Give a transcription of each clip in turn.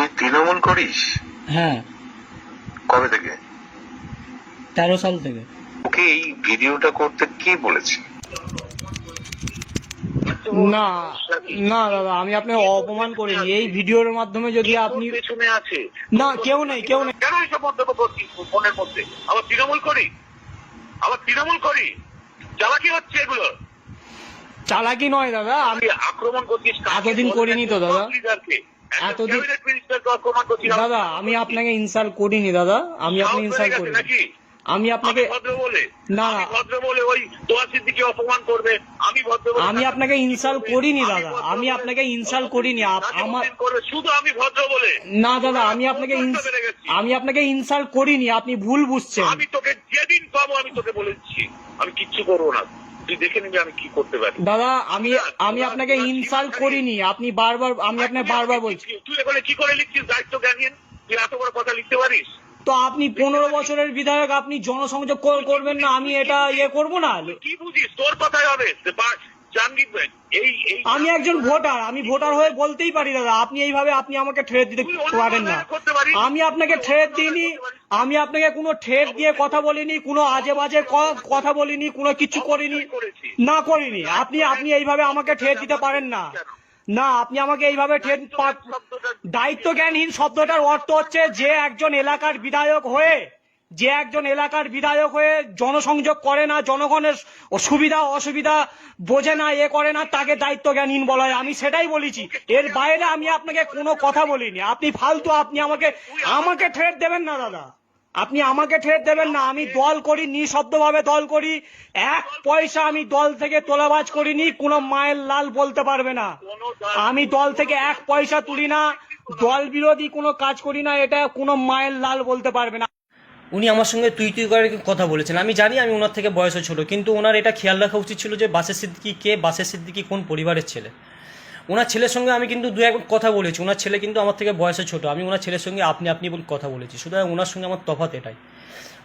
তুই তৃণমূল করিস? হ্যাঁ। কবে থেকে? তেরো সাল থেকে। ওকে এই ভিডিওটা করতে কে বলেছে? না না দাদা আমি আপনাকে অপমান করিনি। এই ভিডিওর মাধ্যমে যদি আপনি পেছনে আছে। না কেউ নেই কেউ নেই। কেন এইসব মন্তব্য করছিস ফোনের মধ্যে? আবার তৃণমূল করি? আবার তৃণমূল করি? চালাকি হচ্ছে এগুলো। চালাকি নয় দাদা আমি আক্রমণ করছিস কাকে? এতদিন করিনি তো দাদা। এতদিন- দাদা আমি আপনাকে ইনসাল্ট করিনি দাদা। আমি আপনাকে ইনসাল্ট করিনি। আমি আপনাকে না, আমি ভদ্র বলে ওই তোয়া সিদ্দিকে অপমান করবে। আমি ভদ্র আমি আপনাকে ইনসাল্ট করিনি দাদা। আমি আপনাকে ইনসাল্ট করিনি। আমার শুধু আমি ভদ্র বলে না দাদা আমি আপনাকে। আমি আপনাকে ইনসাল্ট করিনি আপনি ভুল বুঝছেন। আমি তোকে যেদিন পাবো আমি তোকে বলে দিচ্ছি। আমি কিচ্ছু করব না। দেখে নিবি আমি কি করতে পারি। দাদা আমি আমি আপনাকে ইনসাল্ট করিনি। আপনি বারবার আমি আপনাকে বারবার বলছি। তুই এখানে কি করে লিখছিস দায়িত্ব জ্ঞানীন তুই এত বড় কথা লিখতে পারিস? তো আপনি পনেরো বছরের বিধায়ক আপনি জনসংযোগ কর- করবেন না আমি এটা ইয়ে করব না? কি বুঝিস? তোর কথাই হবে। আমি একজন ভোটার আমি ভোটার হয়ে বলতেই পারি দাদা আপনি এইভাবে আপনি আমাকে ঠেট দিতে পারেন না। আমি আপনাকে ঠেট দিইনি আমি আপনাকে কোনো ঠেট দিয়ে কথা বলিনি কোনো আজে বাজে কথা বলিনি কোনো কিছু করিনি না করিনি। আপনি আপনি এইভাবে আমাকে ঠেট দিতে পারেন না। না আপনি আমাকে এইভাবে পা- দায়িত্ব জ্ঞানহীন শব্দটার অর্থ হচ্ছে যে একজন এলাকার বিধায়ক হয়ে যে একজন এলাকার বিধায়ক হয়ে জনসংযোগ করে না, জনগণের সুবিধা অসুবিধা বোঝে না, এ করে না, তাকে দায়িত্ব জ্ঞানহীন বলা হয়। আমি সেটাই বলেছি। এর বাইরে আমি আপনাকে কোনো কথা বলিনি। আপনি ফালতু, আপনি আমাকে আমাকে ঠেট দেবেন না, দাদা। আপনি আমাকে ঠেট দেবেন না। আমি দল করি, নিঃশব্দভাবে দল করি। এক পয়সা আমি দল থেকে তোলাবাজ করিনি, কোনো মায়ের লাল বলতে পারবে না। আমি দল থেকে এক পয়সা তুলি না, দল বিরোধী কোনো কাজ করি না, এটা কোনো মায়ের লাল বলতে পারবে না। উনি আমার সঙ্গে তুই তুই করে কথা বলেছেন। আমি জানি আমি ওনার থেকে বয়সও ছোটো, কিন্তু ওনার এটা খেয়াল রাখা উচিত ছিল যে বাসের সিদ্দিকি কে, বাসের সিদ্দিকি কোন পরিবারের ছেলে। ওনার ছেলের সঙ্গে আমি কিন্তু দু এক কথা বলেছি, ওনার ছেলে কিন্তু আমার থেকে বয়সে ছোটো, আমি ওনার ছেলের সঙ্গে আপনি আপনি কথা বলেছি, সুতরাং ওনার সঙ্গে আমার তফাৎ এটাই।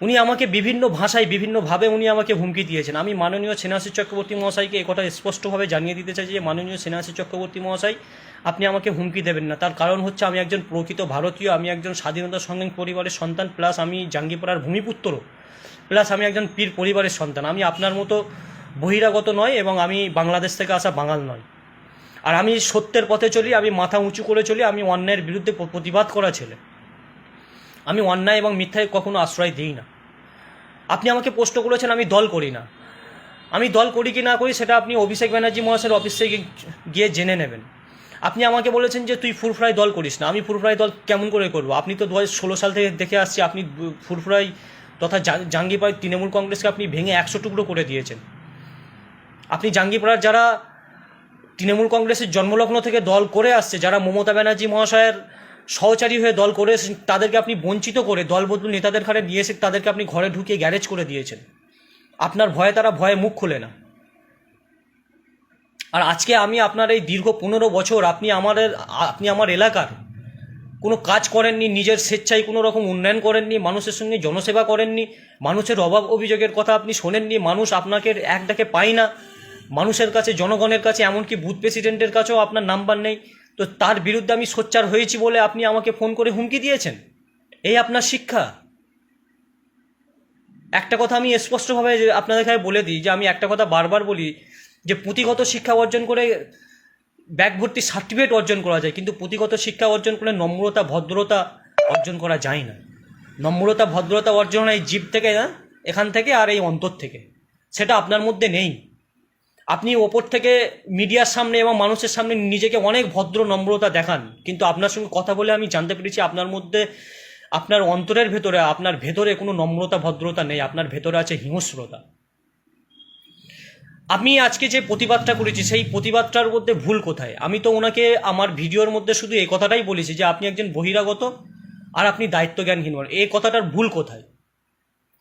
উনি আমাকে বিভিন্ন ভাষায়, বিভিন্নভাবে উনি আমাকে হুমকি দিয়েছেন। আমি মাননীয় সেনাশী চক্রবর্তী মহাশয়কে এই কথা স্পষ্টভাবে জানিয়ে দিতে চাই যে, মাননীয় সেনাশী চক্রবর্তী মহাশয়, আপনি আমাকে হুমকি দেবেন না। তার কারণ হচ্ছে আমি একজন প্রকৃত ভারতীয়, আমি একজন স্বাধীনতা সংগ্রামী পরিবারের সন্তান, প্লাস আমি জাঙ্গিপাড়ার ভূমিপুত্র, প্লাস আমি একজন পীর পরিবারের সন্তান। আমি আপনার মতো বহিরাগত নয় এবং আমি বাংলাদেশ থেকে আসা বাঙাল নয়। আর আমি সত্যের পথে চলি, আমি মাথা উঁচু করে চলি, আমি অন্যায়ের বিরুদ্ধে প্রতিবাদ করা ছেলে। আমি অন্যায় এবং মিথ্যায় কখনো আশ্রয় দিই না। আপনি আমাকে প্রশ্ন করেছেন, আমি দল করি না। আমি দল করি কি না করি, সেটা আপনি অভিষেক ব্যানার্জি মহাশয়ের অফিসে গিয়ে জেনে নেবেন। আপনি আমাকে বলেছেন যে তুই ফুরফুরাই দল করিস না। আমি ফুরফুরাই দল কেমন করে করব? আপনি তো দু সাল থেকে দেখে আসছি, আপনি ফুরফুরাই তথা জাং- জাঙ্গিপাড়ায় তৃণমূল কংগ্রেসকে আপনি ভেঙে একশো টুকরো করে দিয়েছেন। আপনি জাঙ্গিপাড়ার যারা তৃণমূল কংগ্রেসের জন্মলগ্ন থেকে দল করে আসছে, যারা মমতা ব্যানার্জি মহাশয়ের সহচারী হয়ে দল করে তাদেরকে আপনি বঞ্চিত করে দল বদলু নেতাদের ঘরে নিয়ে এসে তাদেরকে আপনি ঘরে ঢুকিয়ে গ্যারেজ করে দিয়েছেন। আপনার ভয়ে তারা ভয়ে মুখ খোলে না। আর আজকে আমি আপনার এই দীর্ঘ পনেরো বছর আপনি আমাদের, আপনি আমার এলাকার কোনো কাজ করেননি, নিজের স্বেচ্ছায় কোনো রকম উন্নয়ন করেননি, মানুষের সঙ্গে জনসেবা করেননি, মানুষের অভাব অভিযোগের কথা আপনি শোনেননি, মানুষ আপনাকে এক ডাকে পায় না, মানুষের কাছে, জনগণের কাছে, এমনকি বুথ প্রেসিডেন্টের কাছেও আপনার নাম্বার নেই। তো তার বিরুদ্ধে আমি সোচ্চার হয়েছি বলে আপনি আমাকে ফোন করে হুমকি দিয়েছেন? এই আপনার শিক্ষা? একটা কথা আমি স্পষ্টভাবে আপনাদের কাছে বলে দিই যে আমি একটা কথা বারবার বলি যে পুঁথিগত শিক্ষা অর্জন করে ব্যাগ ভর্তি সার্টিফিকেট অর্জন করা যায়, কিন্তু পুঁথিগত শিক্ষা অর্জন করে নম্রতা, ভদ্রতা অর্জন করা যায় না। নম্রতা, ভদ্রতা অর্জন হয় এই জীব থেকে না, এখান থেকে আর এই অন্তর থেকে। সেটা আপনার মধ্যে নেই। আপনি ওপর থেকে মিডিয়ার সামনে এবং মানুষের সামনে নিজেকে অনেক ভদ্র, নম্রতা দেখান। কিন্তু আপনার সঙ্গে কথা বলে আমি জানতে পেরেছি আপনার মধ্যে, আপনার অন্তরের ভেতরে, আপনার ভেতরে কোনো নম্রতা, ভদ্রতা নেই। আপনার ভেতরে আছে হিংস্রতা। আমি আজকে যে প্রতিবাদটা করেছি, সেই প্রতিবাদটার মধ্যে ভুল কোথায়? আমি তো ওনাকে আমার ভিডিওর মধ্যে শুধু এই কথাটাই বলেছি যে আপনি একজন বহিরাগত আর আপনি দায়িত্ব জ্ঞানহীন মানুষ। এই কথাটার ভুল কোথায়?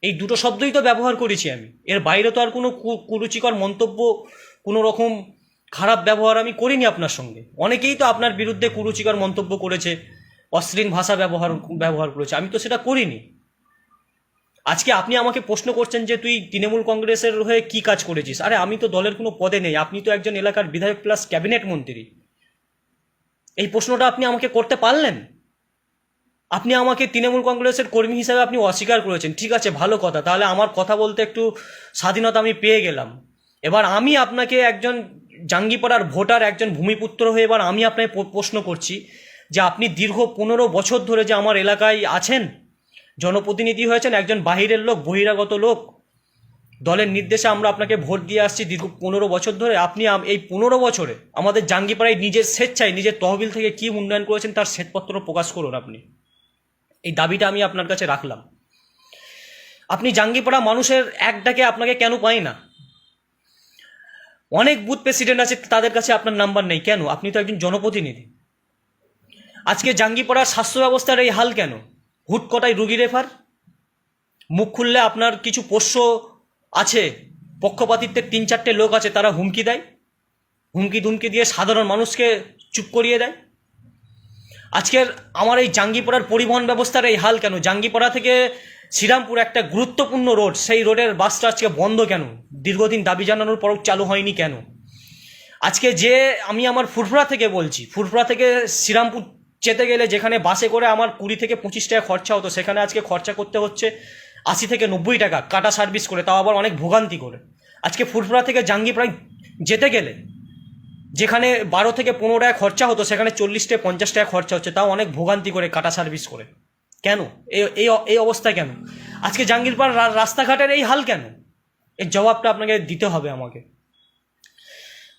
এই দুটো শব্দই তো ব্যবহার করেছি আমি। এর বাইরে তো আর কোনো কুরুচিকর মন্তব্য, কোনো রকম খারাপ ব্যবহার আমি করিনি আপনার সঙ্গে। অনেকেই তো আপনার বিরুদ্ধে কুরুচিকর মন্তব্য করেছে, অশ্লীল ভাষা ব্যবহার ব্যবহার করেছে। আমি তো সেটা করিনি। আজকে আপনি আমাকে প্রশ্ন করছেন যে তুই তৃণমূল কংগ্রেসের হয়ে কি কাজ করেছিস? আরে আমি তো দলের কোনো পদে নেই। আপনি তো একজন এলাকার বিধায়ক প্লাস ক্যাবিনেট মন্ত্রী। এই প্রশ্নটা আপনি আমাকে করতে পারলেন? আপনি আমাকে তৃণমূল কংগ্রেসের কর্মী হিসাবে আপনি অস্বীকার করেছেন। ঠিক আছে, ভালো কথা। তাহলে আমার কথা বলতে একটু স্বাধীনতা আমি পেয়ে গেলাম। এবার আমি আপনাকে একজন জাঙ্গিপাড়ার ভোটার, একজন ভূমিপুত্র হয়ে এবার আমি আপনাকে প্রশ্ন করছি যে আপনি দীর্ঘ পনেরো বছর ধরে যে আমার এলাকায় আছেন, জনপ্রতিনিধি হয়েছেন, একজন বাহিরের লোক, বহিরাগত লোক, দলের নির্দেশে আমরা আপনাকে ভোট দিয়ে আসছি দীর্ঘ পনেরো বছর ধরে। আপনি এই পনেরো বছরে আমাদের জাঙ্গিপাড়ায় নিজের স্বেচ্ছায়, নিজের তহবিল থেকে কি উন্নয়ন করেছেন তার শ্বেতপত্র প্রকাশ করুন আপনি। এই দাবিটা আমি আপনার কাছে রাখলাম। আপনি জাঙ্গিপাড়া মানুষের এক ডাকে আপনাকে কেন পাই না? অনেক বুথ প্রেসিডেন্ট আছে, তাদের কাছে আপনার নাম্বার নেই। কেন? আপনি তো একজন জনপ্রতিনিধি। আজকে জাঙ্গিপাড়ার স্বাস্থ্য ব্যবস্থার এই হাল কেন? হুট কটায় রুগী রেফার? মুখ খুললে আপনার কিছু পোষ্য আছে পক্ষপাতিত্বের তিন চারটে লোক আছে, তারা হুমকি দেয়। হুমকি ধুমকি দিয়ে সাধারণ মানুষকে চুপ করিয়ে দেয়। আজকের আমার এই জাঙ্গিপাড়ার পরিবহন ব্যবস্থার এই হাল কেন? জাঙ্গিপাড়া থেকে শ্রীরামপুর একটা গুরুত্বপূর্ণ রোড, সেই রোডের বাসটা আজকে বন্ধ কেন? দীর্ঘদিন দাবি জানানোর পরও চালু হয়নি কেন? আজকে যে আমি আমার ফুরফুরা থেকে বলছি, ফুরফুরা থেকে শ্রীরামপুর যেতে গেলে যেখানে বাসে করে আমার কুড়ি থেকে পঁচিশ টাকা খরচা হতো, সেখানে আজকে খরচা করতে হচ্ছে আশি থেকে নব্বই টাকা কাটা সার্ভিস করে, তাও আবার অনেক ভোগান্তি করে। আজকে ফুরফুরা থেকে জাঙ্গিপাড়ায় যেতে গেলে যেখানে বারো থেকে পনেরো টাকা খরচা হতো, সেখানে চল্লিশ থেকে পঞ্চাশ টাকা খরচা হচ্ছে। তাও অনেক ভোগান্তি করে, কাটা সার্ভিস করে। কেন? এই এই অবস্থা কেন? আজকে জাঙ্গিরপাড় রা- রাস্তাঘাটের এই হাল কেন? এর জবাবটা আপনাকে দিতে হবে আমাকে।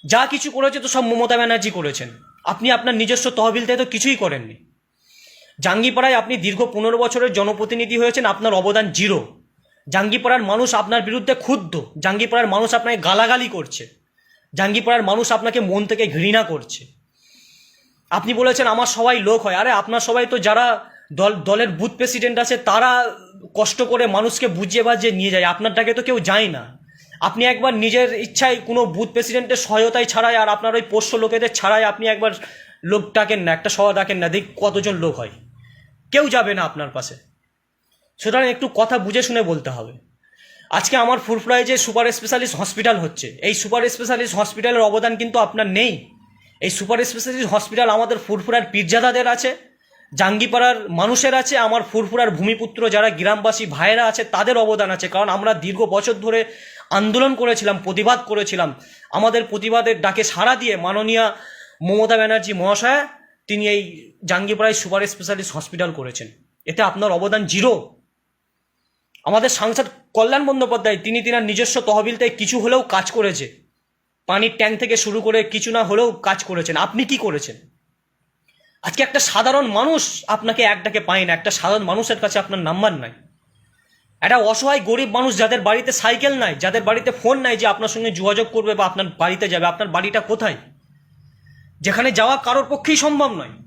যা কিছু করেছে তো সব মমতা ব্যানার্জি করেছেন। আপনি আপনার নিজস্ব তহবিল থেকে তো কিছুই করেননি। জাঙ্গিপাড়ায় আপনি দীর্ঘ পনেরো বছরের জনপ্রতিনিধি হয়েছেন, আপনার অবদান জিরো। জাঙ্গিপাড়ার মানুষ আপনার বিরুদ্ধে ক্ষুব্ধ। জাঙ্গিপাড়ার মানুষ আপনাকে গালাগালি করছে। জাঙ্গিপাড়ার মানুষ আপনাকে মন থেকে ঘৃণা করছে। আপনি বলেছেন, আমার সবাই লোক হয়। আরে, আপনার সবাই তো যারা দল, দলের বুথ প্রেসিডেন্ট আছে, তারা কষ্ট করে মানুষকে বুঝিয়ে বাজিয়ে নিয়ে যায়। আপনারটাকে তো কেউ যায় না। আপনি একবার নিজের ইচ্ছায় কোনো বুথ প্রেসিডেন্টের সহায়তায় ছাড়াই আর আপনার ওই পোষ্য লোকেদের ছাড়াই আপনি একবার লোক ডাকেন না, একটা সভা ডাকেন না, দেখ কতজন লোক হয়। কেউ যাবে না আপনার পাশে। সুতরাং একটু কথা বুঝে শুনে বলতে হবে। আজকে আমার ফুরফুরায় যে সুপার স্পেশালিস্ট হসপিটাল হচ্ছে, এই সুপার স্পেশালিস্ট হসপিটালের অবদান কিন্তু আপনার নেই। এই সুপার স্পেশালিস্ট হসপিটাল আমাদের ফুরফুরার পীরজাদাদের আছে, জাঙ্গিপাড়ার মানুষের আছে, আমার ফুরফুরার ভূমিপুত্র যারা গ্রামবাসী ভাইয়েরা আছে, তাদের অবদান আছে। কারণ আমরা দীর্ঘ বছর ধরে আন্দোলন করেছিলাম, প্রতিবাদ করেছিলাম। আমাদের প্রতিবাদের ডাকে সাড়া দিয়ে মাননীয়া মমতা ব্যানার্জি মহাশয়া, তিনি এই জাঙ্গিপাড়ায় সুপার স্পেশালিস্ট হসপিটাল করেছেন। এতে আপনার অবদান জিরো। আমাদের সাংসদ কল্যাণ বন্দ্যোপাধ্যায়, তিনি তিনার নিজস্ব তহবিল থেকে কিছু হলেও কাজ করেছে। পানির ট্যাঙ্ক থেকে শুরু করে কিছু না হলেও কাজ করেছেন। আপনি কি করেছেন? আজকে একটা সাধারণ মানুষ আপনাকে একটাকে পায় না, একটা সাধারণ মানুষের কাছে আপনার নাম্বার নাই। একটা অসহায় গরিব মানুষ যাদের বাড়িতে সাইকেল নাই, যাদের বাড়িতে ফোন নাই যে আপনার সঙ্গে যোগাযোগ করবে বা আপনার বাড়িতে যাবে, আপনার বাড়িটা কোথায়? যেখানে যাওয়া কারোর পক্ষেই সম্ভব নয়।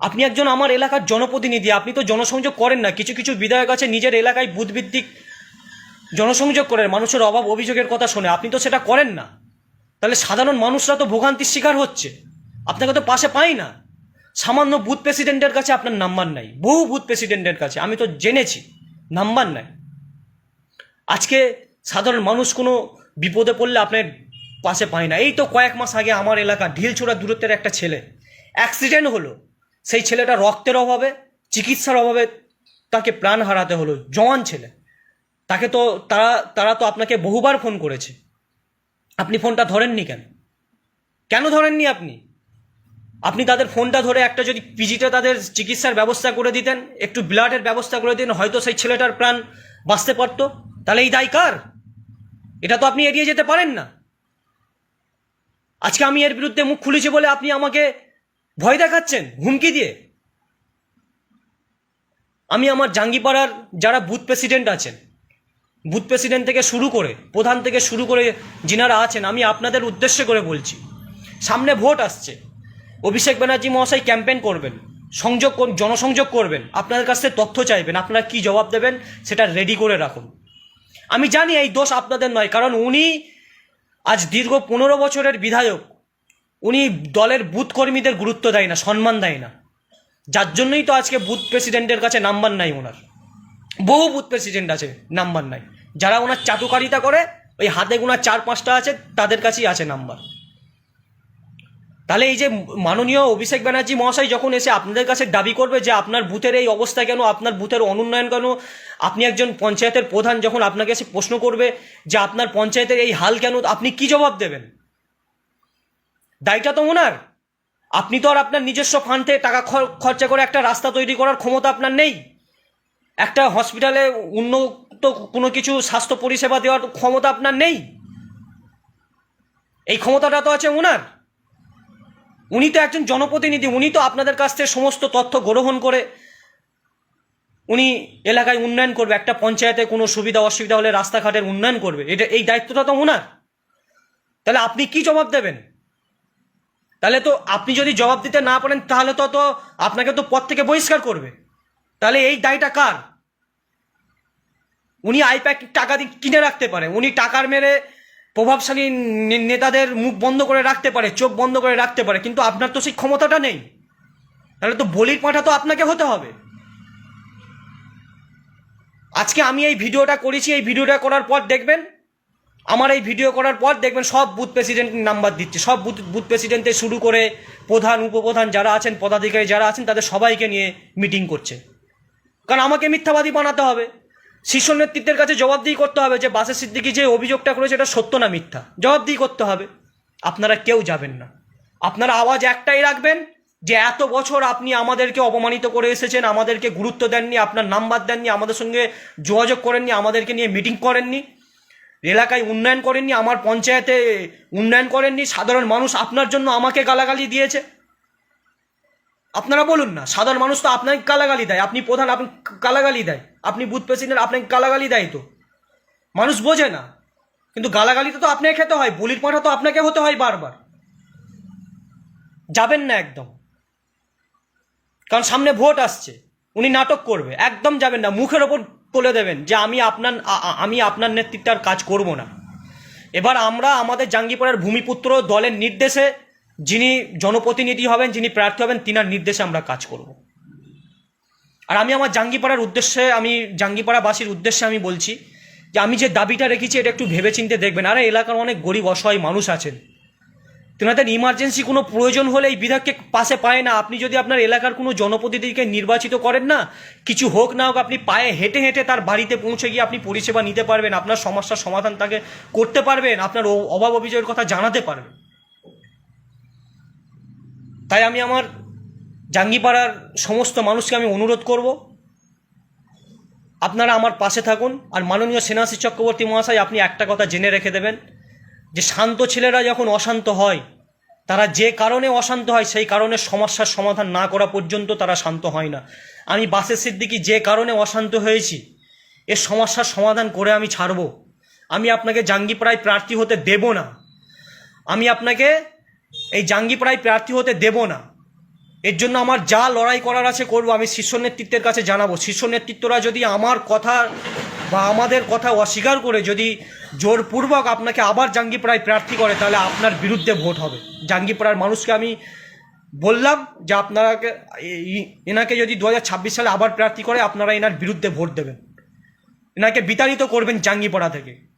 আপনি একজন আমার এলাকার জনপ্রতিনিধি, আপনি তো জনসংযোগ করেন না। কিছু কিছু বিধায়ক আছে, নিজের এলাকায় বুথভিত্তিক জনসংযোগ করেন, মানুষের অভাব, অভিযোগের কথা শুনে। আপনি তো সেটা করেন না। তাহলে সাধারণ মানুষরা তো ভোগান্তির শিকার হচ্ছে। আপনাকে তো পাশে পাই না। সামান্য বুথ প্রেসিডেন্টের কাছে আপনার নাম্বার নাই। বহু বুথ প্রেসিডেন্টের কাছে। আমি তো জেনেছি, নাম্বার নাই। আজকে সাধারণ মানুষ কোনো বিপদে পড়লে আপনার পাশে পায় না। এই তো কয়েক মাস আগে আমার এলাকা ঢিলছোড়া দূরত্বের একটা ছেলে। অ্যাক্সিডেন্ট হলো। সেই ছেলেটা রক্তের অভাবে, চিকিৎসার অভাবে তাকে প্রাণ হারাতে হলো, জওয়ান ছেলে। তাকে তো, তারা তারা তো আপনাকে বহুবার ফোন করেছে। আপনি ফোনটা ধরেননি কেন? কেন ধরেননি আপনি? আপনি তাদের ফোনটা ধরে একটা যদি পিজিতে তাদের চিকিৎসার ব্যবস্থা করে দিতেন, একটু ব্লাডের ব্যবস্থা করে দিতেন, হয়তো সেই ছেলেটার প্রাণ বাঁচতে পারতো। তাহলে এই দায় কার? এটা তো আপনি এড়িয়ে যেতে পারেন না। আজকে আমি এর বিরুদ্ধে মুখ খুলেছি বলে আপনি আমাকে ভয় দেখাচ্ছেন হুমকি দিয়ে। আমি আমার জাঙ্গিপাড়ার যারা বুথ প্রেসিডেন্ট আছেন, বুথ প্রেসিডেন্ট থেকে শুরু করে, প্রধান থেকে শুরু করে যিনারা আছেন, আমি আপনাদের উদ্দেশ্য করে বলছি, সামনে ভোট আসছে। অভিষেক ব্যানার্জি মহাশয় ক্যাম্পেইন করবেন, সংযোগ জনসংযোগ করবেন, আপনাদের কাছ থেকে তথ্য চাইবেন, আপনারা কি জবাব দেবেন সেটা রেডি করে রাখুন। আমি জানি এই দোষ আপনাদের নয়, কারণ উনি আজ দীর্ঘ পনেরো বছরের বিধায়ক উনি দলের বুথ কর্মীদের গুরুত্ব দেয় না, সম্মান দেয় না। যার জন্যই তো আজকে বুথ প্রেসিডেন্টের কাছে নাম্বার নাই ওনার। বহু বুথ প্রেসিডেন্ট আছে, নাম্বার নাই। যারা ওনার চাটুকারিতা করে, ওই হাতে গোনা চার পাঁচটা আছে, তাদের কাছেই আছে নাম্বার। তাহলে এই যে মাননীয় অভিষেক ব্যানার্জি মহাশয় যখন এসে আপনাদের কাছে দাবি করবে যে আপনার বুথের এই অবস্থা কেন, আপনার বুথের অনুন্নয়ন কেন, আপনি একজন পঞ্চায়েতের প্রধান যখন আপনাকে এসে প্রশ্ন করবে যে আপনার পঞ্চায়েতের এই হাল কেন, আপনি কি জবাব দেবেন? দায়টা তো ওনার। আপনি তো আর আপনার নিজস্ব ফান্ড থেকে টাকা খরচা করে একটা রাস্তা তৈরি করার ক্ষমতা আপনার নেই। একটা হসপিটালে উন্নত কোনো কিছু স্বাস্থ্য পরিষেবা দেওয়ার ক্ষমতা আপনার নেই। এই ক্ষমতাটা তো আছে ওনার। উনি তো একজন জনপ্রতিনিধি, উনি তো আপনাদের কাছ থেকে সমস্ত তথ্য গ্রহণ করে উনি এলাকায় উন্নয়ন করবে, একটা পঞ্চায়েতে কোনো সুবিধা অসুবিধা হলে রাস্তাঘাটের উন্নয়ন করবে। এটা, এই দায়িত্বটা তো ওনার। তাহলে আপনি কি জবাব দেবেন? তাহলে তো আপনি যদি জবাব দিতে না পারেন, তাহলে তো তো আপনাকে তো পদ থেকে বহিষ্কার করবে। তাহলে এই দায়টা কার? উনি আইপ্যাক টাকা দিয়ে কিনে রাখতে পারে, উনি টাকার মেরে প্রভাবশালী নেতাদের মুখ বন্ধ করে রাখতে পারে, চোখ বন্ধ করে রাখতে পারে, কিন্তু আপনার তো সেই ক্ষমতাটা নেই। তাহলে তো বলির পাঠা তো আপনাকে হতে হবে। আজকে আমি এই ভিডিওটা করেছি, এই ভিডিওটা করার পর দেখবেন আমার এই ভিডিও করার পর দেখবেন সব বুথ প্রেসিডেন্ট নাম্বার দিচ্ছে। সব বুথ বুথ প্রেসিডেন্টে শুরু করে প্রধান, উপপ্রধান যারা আছেন, পদাধিকারী যারা আছেন, তাদের সবাইকে নিয়ে মিটিং করছে। কারণ আমাকে মিথ্যাবাদী বানাতে হবে। শীর্ষ নেতৃত্বের কাছে জবাবদিহি করতে হবে যে বাসের সিদ্দিকি যে অভিযোগটা করেছে, এটা সত্য না মিথ্যা। জবাবদিহি করতে হবে। আপনারা কেউ যাবেন না। আপনারা আওয়াজ একটাই রাখবেন যে এত বছর আপনি আমাদেরকে অপমানিত করে এসেছেন, আমাদেরকে গুরুত্ব দেননি, আপনার নাম্বার দেননি, আমাদের সঙ্গে যোগাযোগ করেননি, আমাদেরকে নিয়ে মিটিং করেননি। এলাকায় উন্নয়ন করেননি, আমার পঞ্চায়েতে উন্নয়ন করেননি, সাধারণ মানুষ আপনার জন্য আমাকে গালাগালি দিয়েছে। আপনারা বলুন না, সাধারণ মানুষ তো আপনাকে গালাগালি দেয়, আপনি প্রধান, আপনি গালাগালি দেয়, আপনি বুথ প্রেসিডেন্ট আপনাকে গালাগালি দেয় তো। মানুষ বোঝে না, কিন্তু গালাগালিতে তো আপনাকে খেতে হয়, বলির পাঠা তো আপনাকে হতে হয় বারবার। যাবেন না একদম। কারণ সামনে ভোট আসছে, উনি নাটক করবে, একদম যাবেন না, মুখের ওপর তুলে দেবেন যে আমি আপনার আমি আপনার নেতৃত্বে আর কাজ করব না। এবার আমরা আমাদের জাঙ্গিপাড়ার ভূমিপুত্র দলের নির্দেশে যিনি জনপ্রতিনিধি হবেন, যিনি প্রার্থী হবেন, তিনার নির্দেশে আমরা কাজ করব। আর আমি আমার জাঙ্গিপাড়ার উদ্দেশ্যে, আমি জাঙ্গিপাড়াবাসীর উদ্দেশ্যে আমি বলছি যে আমি যে দাবিটা রেখেছি, এটা একটু ভেবেচিন্তে দেখবেন। আরে এলাকার অনেক গরিব, অসহায় মানুষ আছেন। তেনাদের ইমার্জেন্সি কোনো প্রয়োজন হলে এই বিধায়ককে পাশে পায় না। আপনি যদি আপনার এলাকার কোনো জনপ্রতিনিধিকে নির্বাচিত করেন না, কিছু হোক না হোক, আপনি পায়ে হেঁটে হেঁটে তার বাড়িতে পৌঁছে গিয়ে আপনি পরিষেবা নিতে পারবেন, আপনার সমস্যার সমাধান তাকে করতে পারবেন, আপনার অভাব অভিযোগের কথা জানাতে পারবেন। তাই আমি আমার জাঙ্গিপাড়ার সমস্ত মানুষকে আমি অনুরোধ করব, আপনারা আমার পাশে থাকুন। আর মাননীয় সেনাশী চক্রবর্তী মহাশয়, আপনি একটা কথা জেনে রেখে দেবেন। যে শান্ত ছেলেরা যখন অশান্ত হয়, তারা যে কারণে অশান্ত হয়, সেই কারণে সমস্যার সমাধান না করা পর্যন্ত তারা শান্ত হয় না। আমি বাসের সিদ্দিকি যে কারণে অশান্ত হয়েছি এর সমস্যার সমাধান করে আমি ছাড়ব। আমি আপনাকে জাঙ্গিপাড়ায় প্রার্থী হতে দেব না। আমি আপনাকে এই জাঙ্গিপাড়ায় প্রার্থী হতে দেব না। এর জন্য আমার যা লড়াই করার আছে করব, আমি শীর্ষ নেতৃত্বের কাছে জানাব। শীর্ষ নেতৃত্বরা যদি আমার কথা বা আমাদের কথা অস্বীকার করে যদি জোরপূর্বক আপনাকে আবার জাঙ্গিপাড়ায় প্রার্থী করে, তাহলে আপনার বিরুদ্ধে ভোট হবে। জাঙ্গিপাড়ার মানুষকে আমি বললাম যে আপনারাকে এনাকে যদি দু হাজার ছাব্বিশ সালে আবার প্রার্থী করে, আপনারা এনার বিরুদ্ধে ভোট দেবেন। এনাকে বিতাড়িত করবেন জাঙ্গিপাড়া থেকে।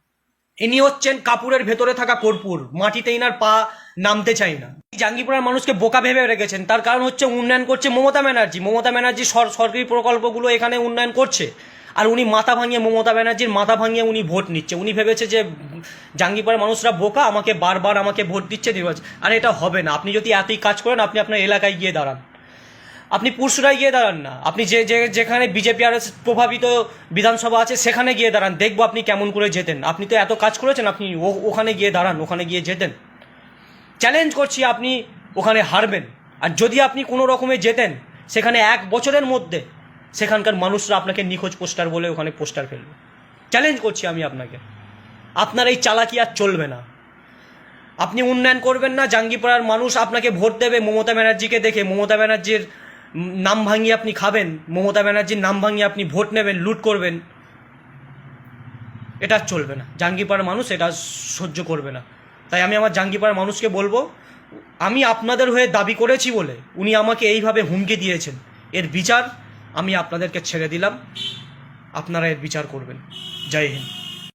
ইনি হচ্ছেন কাপুরের ভেতরে থাকা কর্পূর, মাটিতে ইনার পা নামতে চাই না। জাঙ্গিপুরার মানুষকে বোকা ভেবে রেখেছেন। তার কারণ হচ্ছে উন্নয়ন করছে মমতা ব্যানার্জি। মমতা ব্যানার্জি সর- সরকারি প্রকল্পগুলো এখানে উন্নয়ন করছে। আর উনি মাথা ভাঙিয়ে মমতা ব্যানার্জির মাথা ভাঙিয়ে উনি ভোট নিচ্ছে। উনি ভেবেছে যে, জাঙ্গিপাড়ার মানুষরা বোকা, আমাকে বারবার আমাকে ভোট দিচ্ছে নির্বাচন আর এটা হবে না। আপনি যদি এতই কাজ করেন, আপনি আপনার এলাকায় গিয়ে দাঁড়ান। আপনি পুরসুরায় গিয়ে দাঁড়ান না। আপনি যে যে, যেখানে বিজেপি আর প্রভাবিত বিধানসভা আছে, সেখানে গিয়ে দাঁড়ান। দেখব আপনি কেমন করে যেতেন। আপনি তো এত কাজ করেছেন, আপনি ওখানে গিয়ে দাঁড়ান, ওখানে গিয়ে যেতেন। চ্যালেঞ্জ করছি আপনি ওখানে হারবেন। আর যদি আপনি কোনো রকমে যেতেন, সেখানে এক বছরের মধ্যে সেখানকার মানুষরা আপনাকে নিখোঁজ পোস্টার বলে ওখানে পোস্টার ফেলবে। চ্যালেঞ্জ করছি আমি আপনাকে। আপনার এই চালাকি আর চলবে না। আপনি উন্নয়ন করবেন না, জাঙ্গিপাড়ার মানুষ আপনাকে ভোট দেবে, মমতা ব্যানার্জিকে দেখে। মমতা ব্যানার্জির নাম ভাঙিয়ে আপনি খাবেন, মমতা ব্যানার্জির নাম ভাঙিয়ে আপনি ভোট নেবেন, লুট করবেন। এটা চলবে না। জাঙ্গিপাড়ার মানুষ এটা সহ্য করবে না। তাই আমি আমার জাঙ্গিপাড়ার মানুষকে বলব, আমি আপনাদের হয়ে দাবি করেছি বলে উনি আমাকে এইভাবে হুমকি দিয়েছেন। এর বিচার আমি আপনাদেরকে ছেড়ে দিলাম। আপনারা এর বিচার করবেন। জয় হিন্দ।